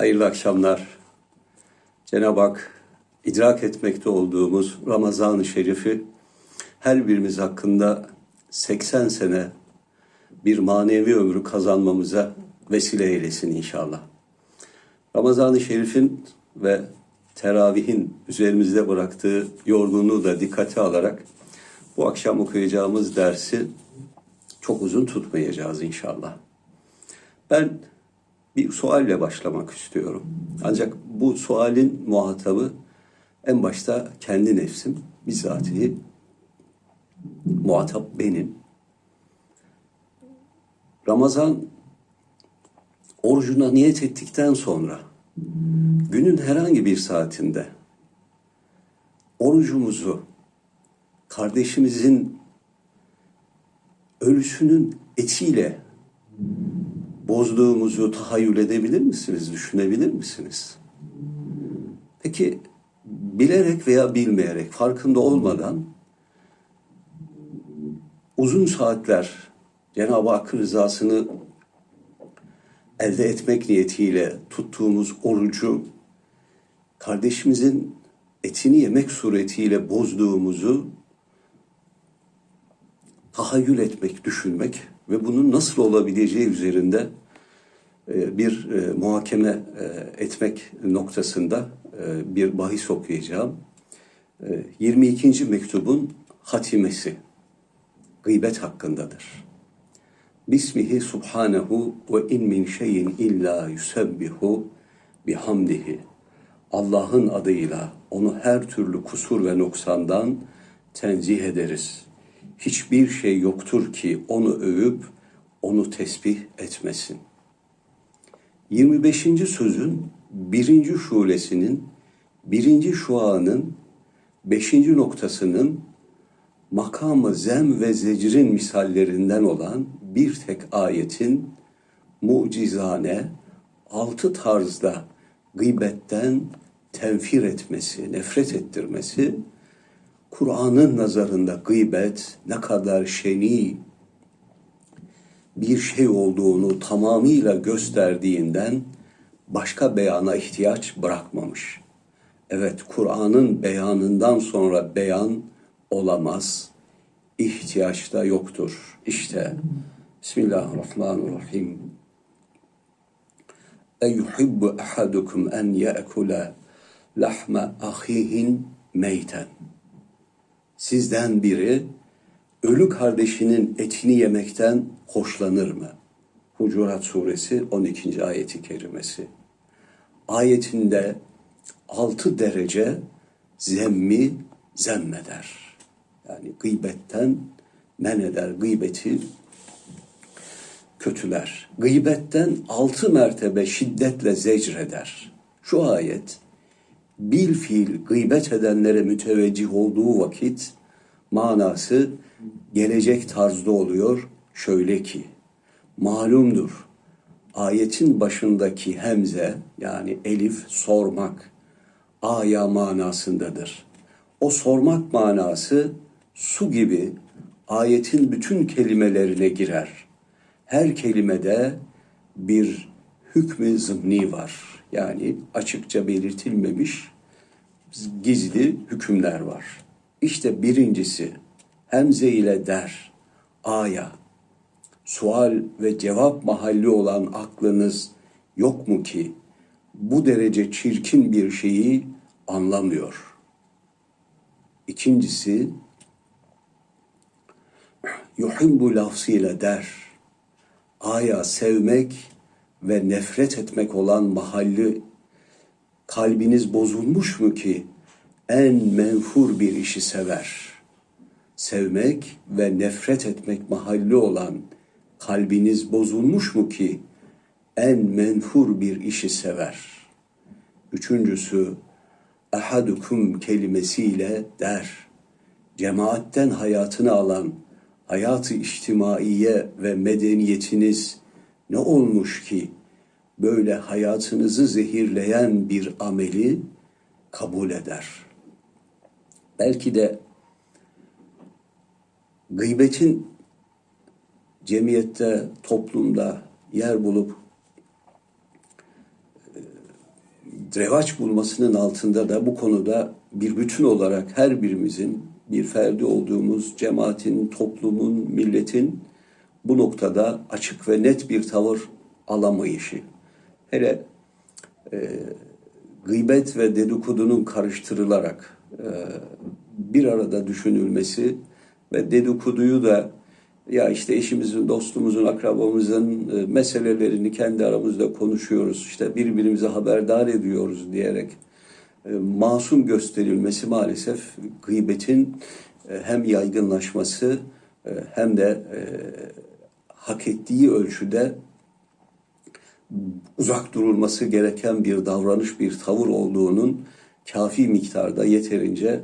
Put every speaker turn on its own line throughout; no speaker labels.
Hayırlı akşamlar. Cenab-ı Hak idrak etmekte olduğumuz Ramazan-ı Şerif'i her birimiz hakkında 80 sene bir manevi ömrü kazanmamıza vesile eylesin inşallah. Ramazan-ı Şerif'in ve teravihin üzerimizde bıraktığı yorgunluğu da dikkate alarak bu akşam okuyacağımız dersi çok uzun tutmayacağız inşallah. Ben bir sualle başlamak istiyorum. Ancak bu sualin muhatabı en başta kendi nefsim, bizatihi muhatap benim. Ramazan orucuna niyet ettikten sonra günün herhangi bir saatinde orucumuzu kardeşimizin ölüsünün etiyle bozduğumuzu tahayyül edebilir misiniz, düşünebilir misiniz? Peki bilerek veya bilmeyerek, farkında olmadan uzun saatler Cenab-ı Hak rızasını elde etmek niyetiyle tuttuğumuz orucu kardeşimizin etini yemek suretiyle bozduğumuzu tahayyül etmek, düşünmek ve bunun nasıl olabileceği üzerinde bir e, muhakeme e, etmek noktasında bir bahis okuyacağım. 22. mektubun hatimesi gıybet hakkındadır. Bismihi subhanehu ve in min şeyin illa yusebbihu bihamdihi. Allah'ın adıyla onu her türlü kusur ve noksandan tenzih ederiz. Hiçbir şey yoktur ki onu övüp onu tesbih etmesin. 25. sözün birinci şulesinin birinci şuanın beşinci noktasının makamı zem ve zecrin misallerinden olan bir tek ayetin mucizane altı tarzda gıybetten tenfir etmesi, nefret ettirmesi, Kur'an'ın nazarında gıybet ne kadar şeni bir şey olduğunu tamamıyla gösterdiğinden başka beyana ihtiyaç bırakmamış. Evet, Kur'an'ın beyanından sonra beyan olamaz. İhtiyaç da yoktur. İşte Bismillahirrahmanirrahim. Eyuhibbu ahadukum en ye'kule lahme ahihin meyten. Sizden biri ölü kardeşinin etini yemekten hoşlanır mı? Hucurat suresi 12. ayeti kerimesi. Ayetinde altı derece zemmi zemmeder. Yani gıybetten men eder, gıybeti kötüler. Gıybetten altı mertebe şiddetle zecreder. Şu ayet bil fiil gıybet edenlere müteveccih olduğu vakit manası gelecek tarzda oluyor. Şöyle ki malumdur ayetin başındaki hemze yani elif sormak aya manasındadır. O sormak manası su gibi ayetin bütün kelimelerine girer. Her kelimede bir hükmü zımni var. Yani açıkça belirtilmemiş gizli hükümler var. İşte birincisi hemze ile der, aya, sual ve cevap mahalli olan aklınız yok mu ki bu derece çirkin bir şeyi anlamıyor? İkincisi yuhibbu lafzıyla der. Aya sevmek ve nefret etmek olan mahalli kalbiniz bozulmuş mu ki en menfur bir işi sever? Sevmek ve nefret etmek mahalli olan kalbiniz bozulmuş mu ki en menfur bir işi sever? Üçüncüsü, ahadukum kelimesiyle der. Cemaatten hayatını alan hayatı içtimaiye ve medeniyetiniz ne olmuş ki böyle hayatınızı zehirleyen bir ameli kabul eder. Belki de gıybetin cemiyette, toplumda yer bulup revaç bulmasının altında da bu konuda bir bütün olarak her birimizin bir ferdi olduğumuz cemaatin, toplumun, milletin bu noktada açık ve net bir tavır alamayışı. Hele e, gıybet ve dedikodunun karıştırılarak e, bir arada düşünülmesi ve dedikoduyu da ya işte eşimizin, dostumuzun, akrabamızın e, meselelerini kendi aramızda konuşuyoruz, işte birbirimize haberdar ediyoruz diyerek e, masum gösterilmesi maalesef gıybetin e, hem yaygınlaşması hem de hak ettiği ölçüde uzak durulması gereken bir davranış, bir tavır olduğunun kafi miktarda yeterince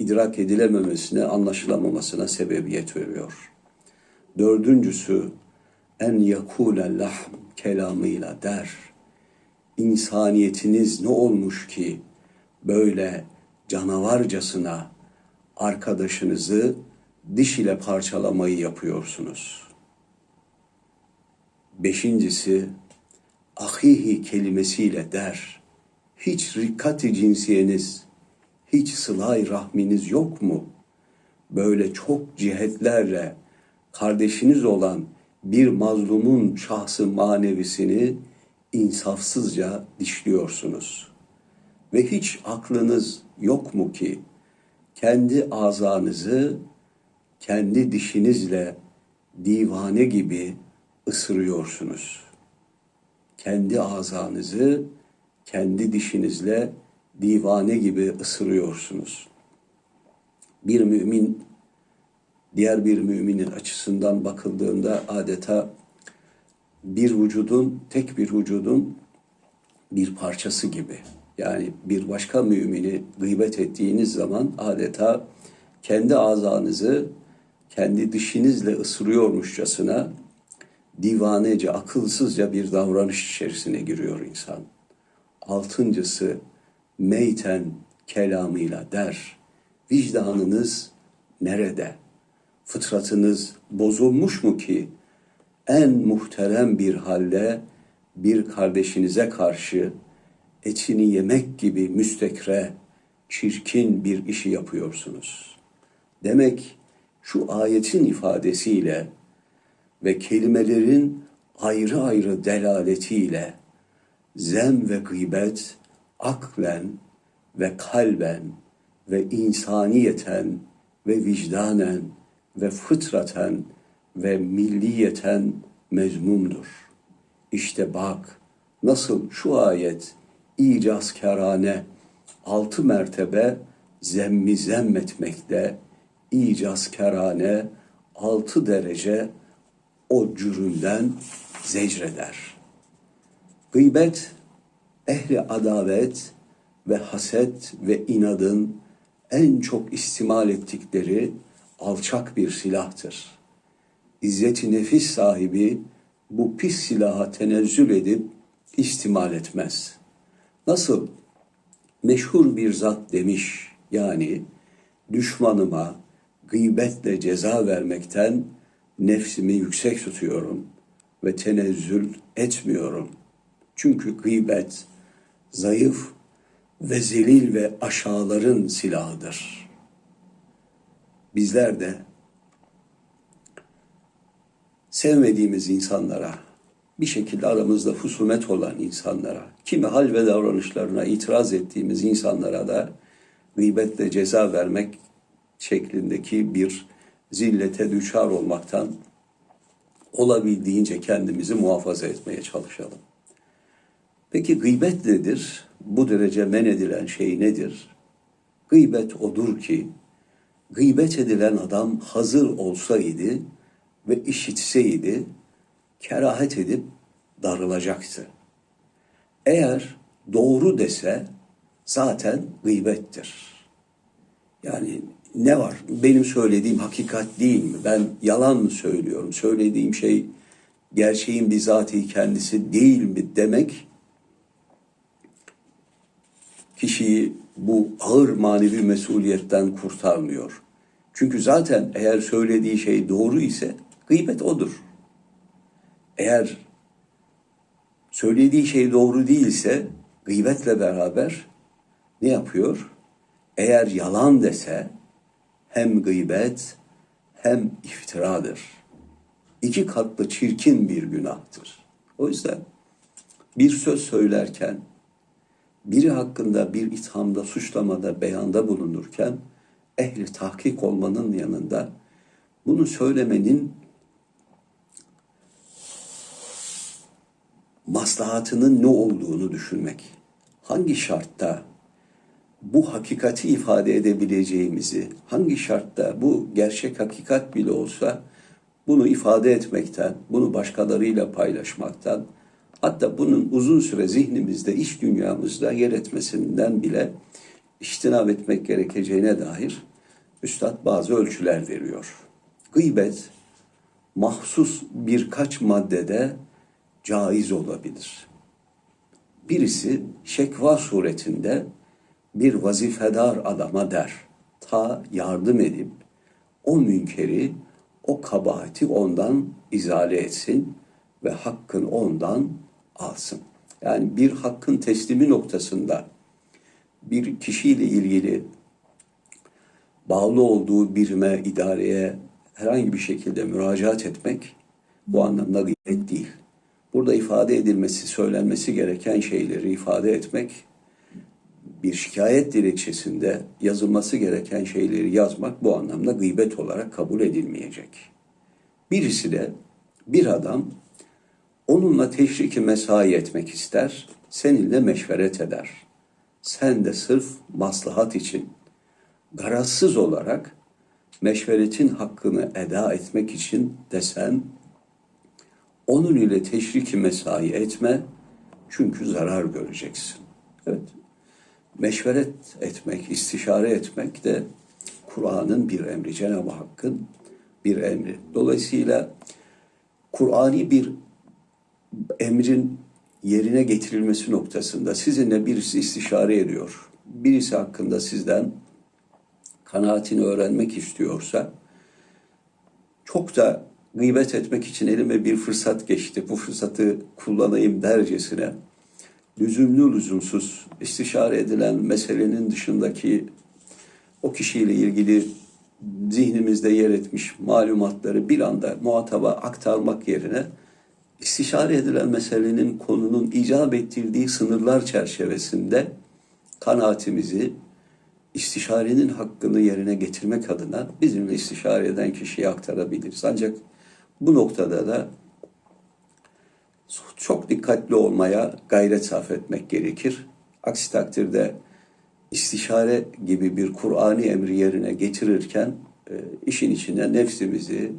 idrak edilememesine, anlaşılamamasına sebebiyet veriyor. Dördüncüsü en yakule lahm kelamıyla der. İnsaniyetiniz ne olmuş ki böyle canavarcasına arkadaşınızı diş ile parçalamayı yapıyorsunuz. Beşincisi ahihi kelimesiyle der. Hiç rikkati cinsiyeniz, hiç sılay rahminiz yok mu? Böyle çok cihetlerle kardeşiniz olan bir mazlumun şahsı manevisini insafsızca dişliyorsunuz. Ve hiç aklınız yok mu ki kendi azanızı kendi dişinizle divane gibi ısırıyorsunuz. Kendi azanızı kendi dişinizle divane gibi ısırıyorsunuz. Bir mümin diğer bir müminin açısından bakıldığında adeta bir vücudun, tek bir vücudun bir parçası gibi. Yani bir başka mümini gıybet ettiğiniz zaman adeta kendi azanızı kendi dişinizle ısırıyormuşçasına divanece, akılsızca bir davranış içerisine giriyor insan. Altıncısı meyten kelamıyla der. Vicdanınız nerede? Fıtratınız bozulmuş mu ki en muhterem bir halde bir kardeşinize karşı etini yemek gibi müstekre, çirkin bir işi yapıyorsunuz. Demek şu ayetin ifadesiyle ve kelimelerin ayrı ayrı delaletiyle zem ve gıybet aklen ve kalben ve insaniyeten ve vicdanen ve fıtraten ve milliyeten mezmumdur. İşte bak nasıl şu ayet icazkârane altı mertebe zemmi zemmetmekte icazkârane altı derece o cürümden zecreder. Gıybet, ehli adavet ve haset ve inadın en çok istimal ettikleri alçak bir silahtır. İzzeti nefis sahibi bu pis silaha tenezzül edip istimal etmez. Nasıl meşhur bir zat demiş yani düşmanıma gıybetle ceza vermekten nefsimi yüksek tutuyorum ve tenezzül etmiyorum. Çünkü gıybet zayıf ve zelil ve aşağıların silahıdır. Bizler de sevmediğimiz insanlara, bir şekilde aramızda husumet olan insanlara, kimi hal ve davranışlarına itiraz ettiğimiz insanlara da gıybetle ceza vermek şeklindeki bir zillete düşar olmaktan olabildiğince kendimizi muhafaza etmeye çalışalım. Peki gıybet nedir? Bu derece men edilen şey nedir? Gıybet odur ki, gıybet edilen adam hazır olsaydı ve işitseydi, kerahet edip darılacaktı. Eğer doğru dese zaten gıybettir. Yani ne var? Benim söylediğim hakikat değil mi? Ben yalan mı söylüyorum? Söylediğim şey gerçeğin bizatihi kendisi değil mi demek kişiyi bu ağır manevi mesuliyetten kurtarmıyor. Çünkü zaten eğer söylediği şey doğru ise gıybet odur. Eğer söylediği şey doğru değilse gıybetle beraber ne yapıyor? Eğer yalan dese hem gıybet hem iftiradır. İki katlı çirkin bir günahtır. O yüzden bir söz söylerken, biri hakkında bir ithamda, suçlamada, beyanda bulunurken ehli tahkik olmanın yanında bunu söylemenin maslahatının ne olduğunu düşünmek. Hangi şartta bu hakikati ifade edebileceğimizi, hangi şartta bu gerçek hakikat bile olsa bunu ifade etmekten, bunu başkalarıyla paylaşmaktan, hatta bunun uzun süre zihnimizde, iş dünyamızda yer etmesinden bile iştinab etmek gerekeceğine dair Üstad bazı ölçüler veriyor. Gıybet mahsus birkaç maddede caiz olabilir. Birisi şekva suretinde bir vazifedar adama der. Ta yardım edip o münkeri, o kabahati ondan izale etsin ve hakkın ondan alsın. Yani bir hakkın teslimi noktasında bir kişiyle ilgili bağlı olduğu birime, idareye herhangi bir şekilde müracaat etmek bu anlamda gıybet değil. Burada ifade edilmesi, söylenmesi gereken şeyleri ifade etmek, bir şikayet dilekçesinde yazılması gereken şeyleri yazmak bu anlamda gıybet olarak kabul edilmeyecek. Birisi de bir adam onunla teşriki mesai etmek ister, seninle meşveret eder. Sen de sırf maslahat için garazsız olarak meşveretin hakkını eda etmek için desen onun ile teşriki mesai etme çünkü zarar göreceksin. Evet. Meşveret etmek, istişare etmek de Kur'an'ın bir emri, Cenab-ı Hakk'ın bir emri. Dolayısıyla Kur'ani bir emrin yerine getirilmesi noktasında sizinle birisi istişare ediyor. Birisi hakkında sizden kanaatini öğrenmek istiyorsa çok da gıybet etmek için elime bir fırsat geçti. Bu fırsatı kullanayım dercesine lüzumlu lüzumsuz istişare edilen meselenin dışındaki o kişiyle ilgili zihnimizde yer etmiş malumatları bir anda muhataba aktarmak yerine istişare edilen meselenin konunun icap ettirdiği sınırlar çerçevesinde kanaatimizi istişarenin hakkını yerine getirmek adına bizimle istişare eden kişiye aktarabiliriz. Ancak bu noktada da çok dikkatli olmaya gayret sarf etmek gerekir. Aksi takdirde istişare gibi bir Kur'ani emri yerine getirirken e, işin içine nefsimizi,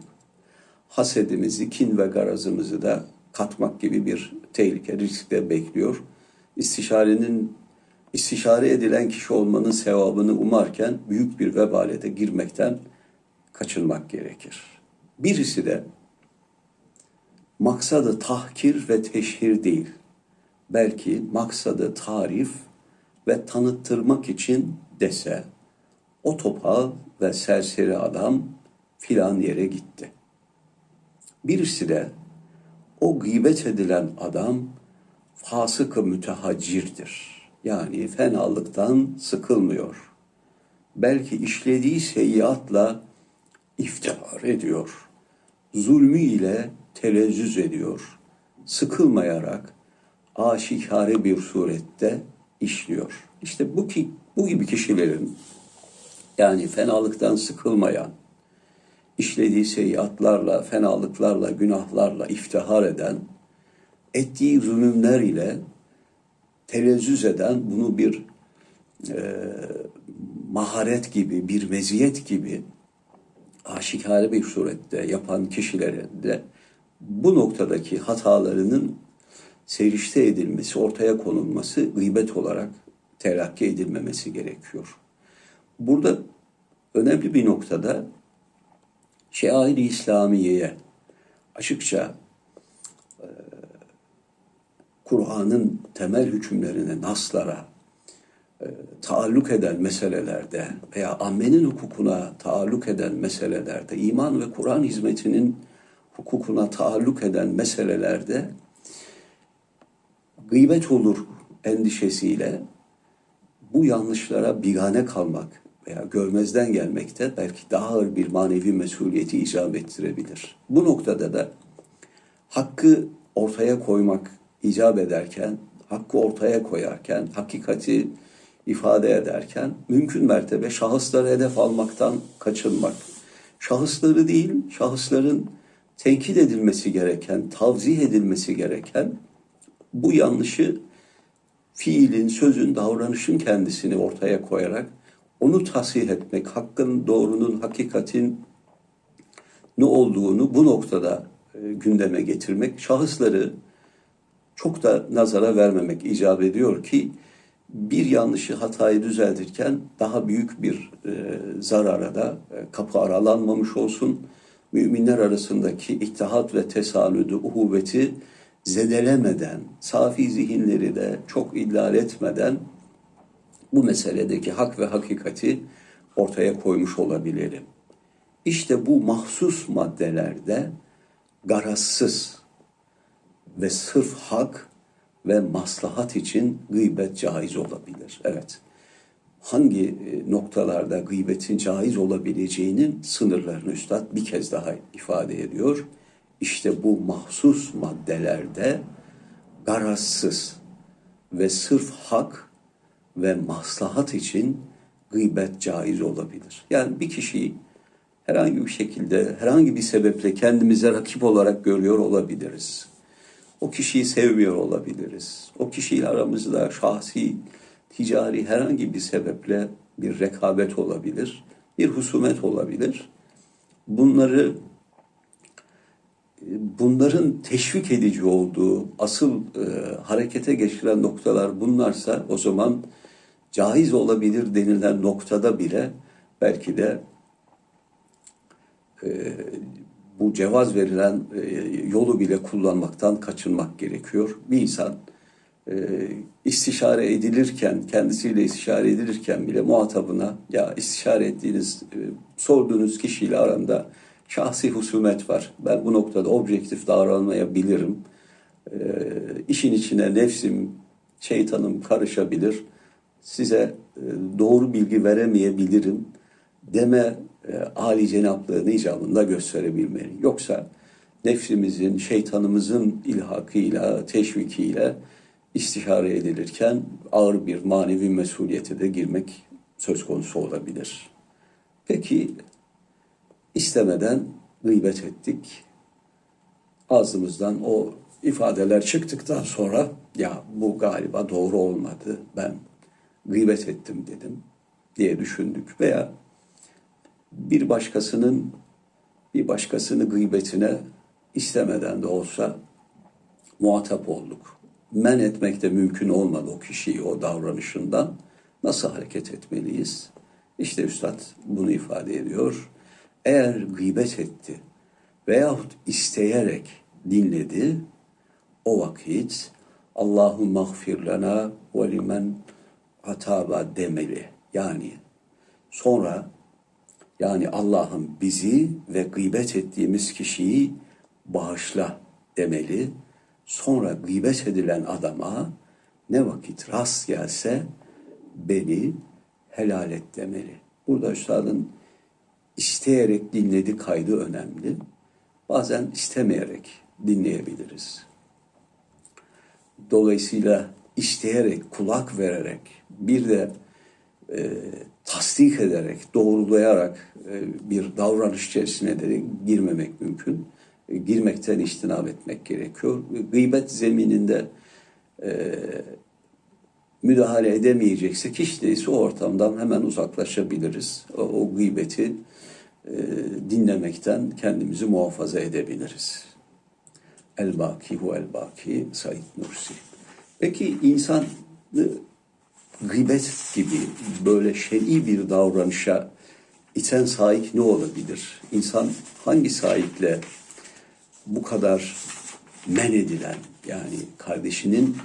hasedimizi, kin ve garazımızı da katmak gibi bir tehlike, risk de bekliyor. İstişarenin istişare edilen kişi olmanın sevabını umarken büyük bir vebale de girmekten kaçınmak gerekir. Birisi de maksadı tahkir ve teşhir değil, belki maksadı tarif ve tanıttırmak için dese, o topal ve serseri adam filan yere gitti. Birisi de o gıybet edilen adam fasık-ı mütehaccirdir. Yani fenalıktan sıkılmıyor. Belki işlediği seyyiatla iftihar ediyor. Zulmü ile telezzüz ediyor. Sıkılmayarak aşikare bir surette işliyor. İşte bu ki bu gibi kişilerin yani fenalıktan sıkılmayan, işlediği seyyiatlarla, fenalıklarla, günahlarla iftihar eden, ettiği zulümler ile telezzüz eden, bunu bir e, maharet gibi, bir meziyet gibi aşikare bir surette yapan kişilerin de bu noktadaki hatalarının serişte edilmesi, ortaya konulması gıybet olarak telakki edilmemesi gerekiyor. Burada önemli bir noktada şeair-i İslamiye'ye açıkça e, Kur'an'ın temel hükümlerine, naslara e, taalluk eden meselelerde veya ammenin hukukuna taalluk eden meselelerde, iman ve Kur'an hizmetinin hukukuna taalluk eden meselelerde gıybet olur endişesiyle bu yanlışlara bigane kalmak veya görmezden gelmekte belki daha ağır bir manevi mesuliyeti icap ettirebilir. Bu noktada da hakkı ortaya koymak icap ederken, hakkı ortaya koyarken, hakikati ifade ederken mümkün mertebe şahısları hedef almaktan kaçınmak. Şahısları değil, şahısların tenkit edilmesi gereken, tavzih edilmesi gereken bu yanlışı fiilin, sözün, davranışın kendisini ortaya koyarak onu tasih etmek, hakkın, doğrunun, hakikatin ne olduğunu bu noktada e, gündeme getirmek, şahısları çok da nazara vermemek icap ediyor ki bir yanlışı, hatayı düzeltirken daha büyük bir e, zarara da e, kapı aralanmamış olsun. Müminler arasındaki ittihat ve tesalüdü, uhuvveti zedelemeden, safi zihinleri de çok illal etmeden bu meseledeki hak ve hakikati ortaya koymuş olabilirim. İşte bu mahsus maddelerde garazsız ve sırf hak ve maslahat için gıybet caiz olabilir. Evet. Hangi e, noktalarda gıybetin caiz olabileceğinin sınırlarını üstad bir kez daha ifade ediyor. İşte bu mahsus maddelerde garazsız ve sırf hak ve maslahat için gıybet caiz olabilir. Yani bir kişiyi herhangi bir şekilde, herhangi bir sebeple kendimize rakip olarak görüyor olabiliriz. O kişiyi sevmiyor olabiliriz. O kişiyle aramızda şahsi, ticari herhangi bir sebeple bir rekabet olabilir, bir husumet olabilir. Bunları bunların teşvik edici olduğu, asıl e, harekete geçiren noktalar bunlarsa o zaman caiz olabilir denilen noktada bile belki de e, bu cevaz verilen e, yolu bile kullanmaktan kaçınmak gerekiyor. Bir insan e, istişare edilirken, kendisiyle istişare edilirken bile muhatabına ya istişare ettiğiniz, e, sorduğunuz kişiyle aranda şahsi husumet var. Ben bu noktada objektif davranmayabilirim. E, işin içine nefsim, şeytanım karışabilir. Size e, doğru bilgi veremeyebilirim deme e, âli cenaplığını icabında gösterebilmeli. Yoksa nefsimizin, şeytanımızın ilhakıyla, teşvikiyle istişare edilirken ağır bir manevi mesuliyete de girmek söz konusu olabilir. Peki istemeden gıybet ettik. Ağzımızdan o ifadeler çıktıktan sonra ya bu galiba doğru olmadı. Ben gıybet ettim dedim diye düşündük veya bir başkasının bir başkasını gıybetine istemeden de olsa muhatap olduk. Men etmek de mümkün olmadı o kişiyi o davranışından. Nasıl hareket etmeliyiz? İşte Üstad bunu ifade ediyor. Eğer gıybet etti veyahut isteyerek dinledi, o vakit Allahu mağfir lana ve limen ataba demeli. Yani sonra yani Allah'ım bizi ve gıybet ettiğimiz kişiyi bağışla demeli. Sonra gıybet edilen adama ne vakit rast gelse beni helal et demeli. Burada üstadın isteyerek dinledi kaydı önemli. Bazen istemeyerek dinleyebiliriz. Dolayısıyla isteyerek, kulak vererek, bir de e, tasdik ederek, doğrulayarak e, bir davranış içerisine de girmemek mümkün. E, girmekten iştinab etmek gerekiyor. Gıybet zemininde e, müdahale edemeyeceksek hiç değilse o ortamdan hemen uzaklaşabiliriz. O, o gıybeti e, dinlemekten kendimizi muhafaza edebiliriz. El-Baki hu el-Baki Said Nursi. Peki insan gıybet gibi böyle şer'i bir davranışa iten sahip ne olabilir? İnsan hangi sahiple bu kadar men edilen yani kardeşinin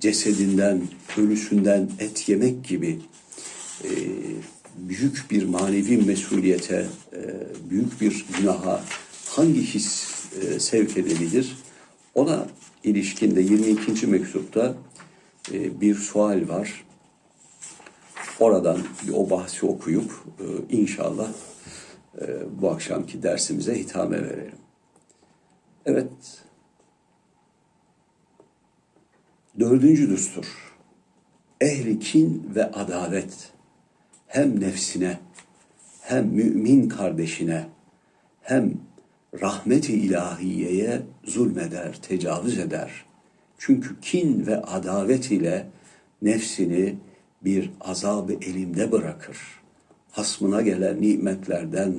cesedinden, ölüsünden et yemek gibi e, büyük bir manevi mesuliyete, e, büyük bir günaha hangi his e, sevk edebilir? Ona ilişkinde 22. mektupta e, bir sual var. Oradan o bahsi okuyup e, inşallah e, bu akşamki dersimize hitame verelim. Evet. Dördüncü düstur. Ehli kin ve adalet hem nefsine hem mümin kardeşine hem rahmeti ilahiyeye zulmeder, tecavüz eder. Çünkü kin ve adavet ile nefsini bir azabı elimde bırakır. Hasmına gelen nimetlerden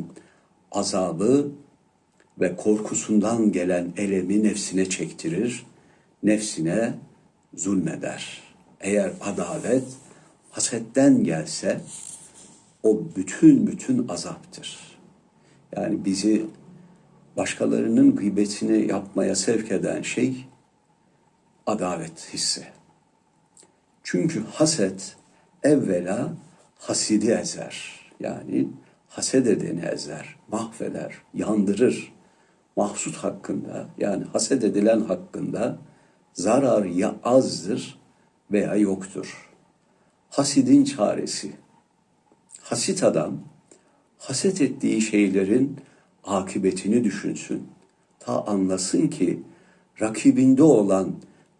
azabı ve korkusundan gelen elemi nefsine çektirir, nefsine zulmeder. Eğer adalet hasetten gelse o bütün bütün azaptır. Yani bizi başkalarının gıybetini yapmaya sevk eden şey adalet hissi. Çünkü haset evvela hasidi ezer. Yani haset edeni ezer, mahveder, yandırır. Mahsut hakkında yani haset edilen hakkında zarar ya azdır veya yoktur. Hasidin çaresi. Hasit adam haset ettiği şeylerin akıbetini düşünsün. Ta anlasın ki rakibinde olan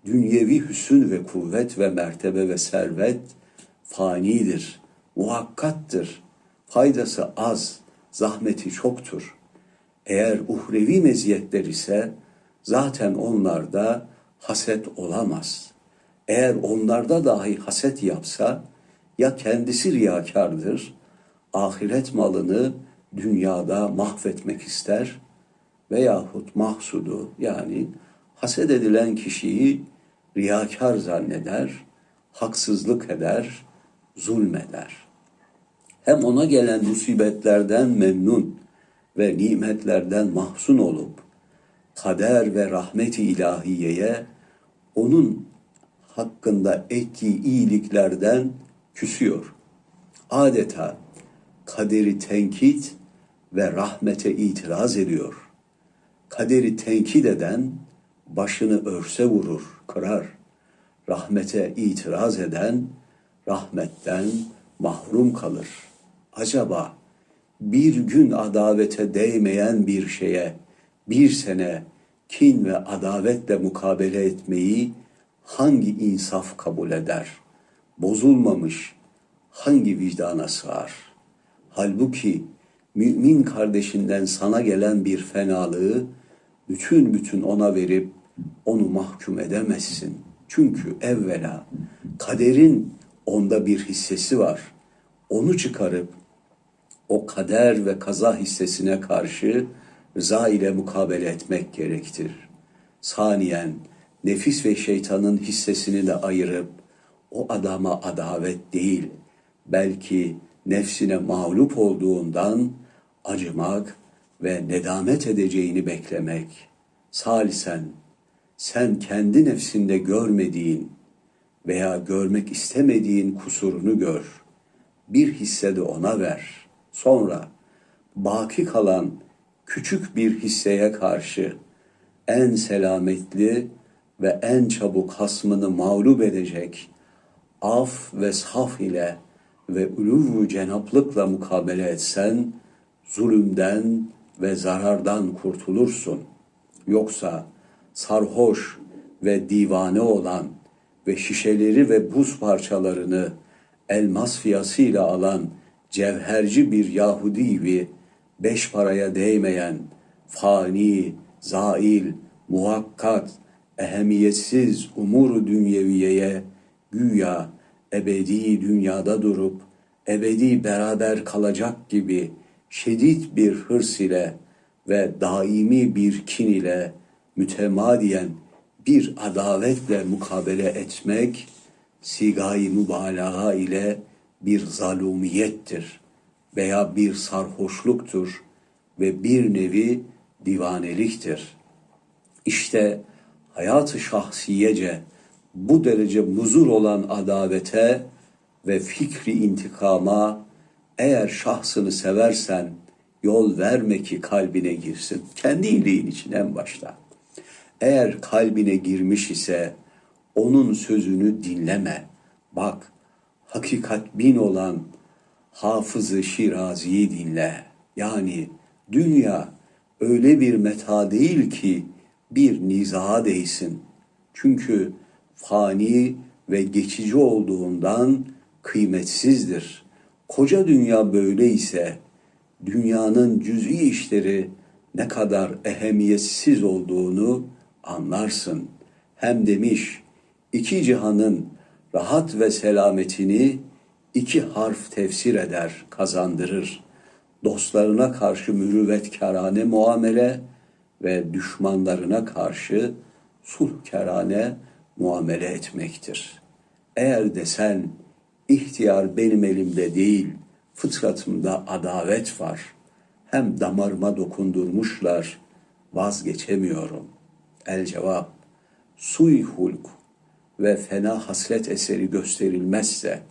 dünyevi hüsün ve kuvvet ve mertebe ve servet fanidir, muhakkattır. Faydası az, zahmeti çoktur. Eğer uhrevi meziyetler ise zaten onlarda haset olamaz. Eğer onlarda dahi haset yapsa ya kendisi riyakardır, ahiret malını dünyada mahvetmek ister veyahut mahsudu yani haset edilen kişiyi riyakar zanneder, haksızlık eder, zulmeder. Hem ona gelen musibetlerden memnun ve nimetlerden mahzun olup kader ve rahmeti ilahiyeye onun hakkında ettiği iyiliklerden küsüyor. Adeta kaderi tenkit ve rahmete itiraz ediyor. Kaderi tenkit eden başını örse vurur, kırar. Rahmete itiraz eden rahmetten mahrum kalır. Acaba bir gün adavete değmeyen bir şeye bir sene kin ve adavetle mukabele etmeyi hangi insaf kabul eder? Bozulmamış hangi vicdana sığar? Halbuki mümin kardeşinden sana gelen bir fenalığı bütün bütün ona verip onu mahkum edemezsin. Çünkü evvela kaderin onda bir hissesi var. Onu çıkarıp o kader ve kaza hissesine karşı rıza ile mukabele etmek gerektir. Saniyen nefis ve şeytanın hissesini de ayırıp o adama adavet değil, belki nefsine mağlup olduğundan acımak ve nedamet edeceğini beklemek. Salisen, sen kendi nefsinde görmediğin veya görmek istemediğin kusurunu gör. Bir hisse de ona ver. Sonra baki kalan küçük bir hisseye karşı en selametli ve en çabuk hasmını mağlup edecek af ve saf ile ve uluv cenaplıkla mukabele etsen zulümden ve zarardan kurtulursun. Yoksa sarhoş ve divane olan ve şişeleri ve buz parçalarını elmas fiyasıyla alan cevherci bir Yahudi gibi beş paraya değmeyen, fani, zail, muhakkat, ehemiyetsiz umur dünyeviyeye güya ebedi dünyada durup ebedi beraber kalacak gibi şiddet bir hırs ile ve daimi bir kin ile mütemadiyen bir adavetle mukabele etmek sigayı mübalağa ile bir zalumiyettir veya bir sarhoşluktur ve bir nevi divaneliktir. İşte hayatı şahsiyece bu derece muzur olan adavete ve fikri intikama eğer şahsını seversen yol verme ki kalbine girsin. Kendi iyiliğin için en başta. Eğer kalbine girmiş ise onun sözünü dinleme. Bak, hakikat bin olan Hafızı Şirazi'yi dinle. Yani dünya öyle bir meta değil ki bir nizaha değsin. Çünkü fani ve geçici olduğundan kıymetsizdir. Koca dünya böyle ise dünyanın cüz'i işleri ne kadar ehemmiyetsiz olduğunu anlarsın. Hem demiş iki cihanın rahat ve selametini iki harf tefsir eder, kazandırır. Dostlarına karşı mürüvvetkârane muamele ve düşmanlarına karşı sulhkârane muamele etmektir. Eğer desen ihtiyar benim elimde değil, fıtratımda adavet var. Hem damarıma dokundurmuşlar, vazgeçemiyorum. El cevap, sui hulk ve fena haslet eseri gösterilmezse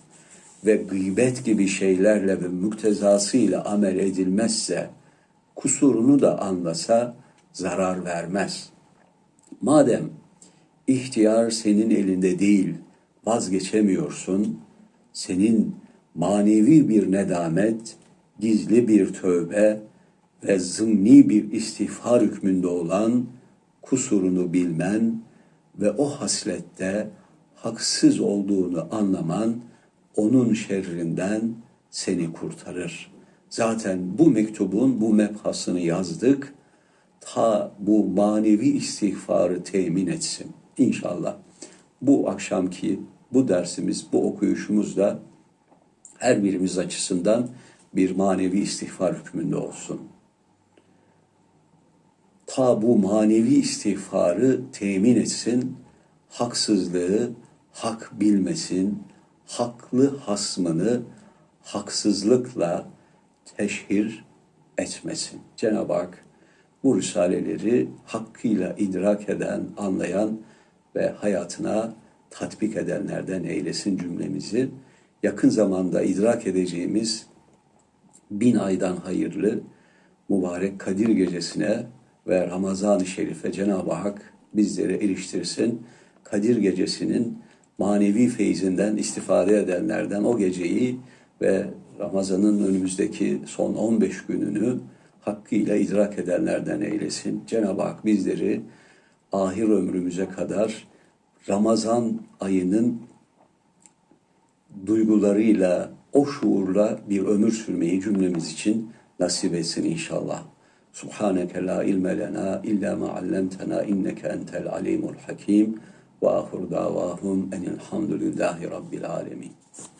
ve gıybet gibi şeylerle ve müktezasıyla amel edilmezse, kusurunu da anlasa zarar vermez. Madem ihtiyar senin elinde değil, vazgeçemiyorsun, senin manevi bir nedamet, gizli bir tövbe ve zımni bir istiğfar hükmünde olan kusurunu bilmen ve o haslette haksız olduğunu anlaman onun şerrinden seni kurtarır. Zaten bu mektubun bu mebhasını yazdık. Ta bu manevi istiğfarı temin etsin. İnşallah bu akşamki bu dersimiz, bu okuyuşumuz da her birimiz açısından bir manevi istiğfar hükmünde olsun. Ta bu manevi istiğfarı temin etsin, haksızlığı hak bilmesin, haklı hasmını haksızlıkla teşhir etmesin. Cenab-ı Hak bu risaleleri hakkıyla idrak eden, anlayan ve hayatına tatbik edenlerden eylesin cümlemizi. Yakın zamanda idrak edeceğimiz bin aydan hayırlı mübarek Kadir gecesine ve Ramazan-ı Şerif'e Cenab-ı Hak bizleri eriştirsin. Kadir gecesinin manevi feyzinden istifade edenlerden o geceyi ve Ramazan'ın önümüzdeki son 15 gününü hakkıyla idrak edenlerden eylesin. Cenab-ı Hak bizleri ahir ömrümüze kadar Ramazan ayının duygularıyla, o şuurla bir ömür sürmeyi cümlemiz için nasip etsin inşallah. Subhaneke la ilme lena illa ma allamtena inneke entel alimul hakim ve ahir davahum enilhamdülillahi rabbil alemin.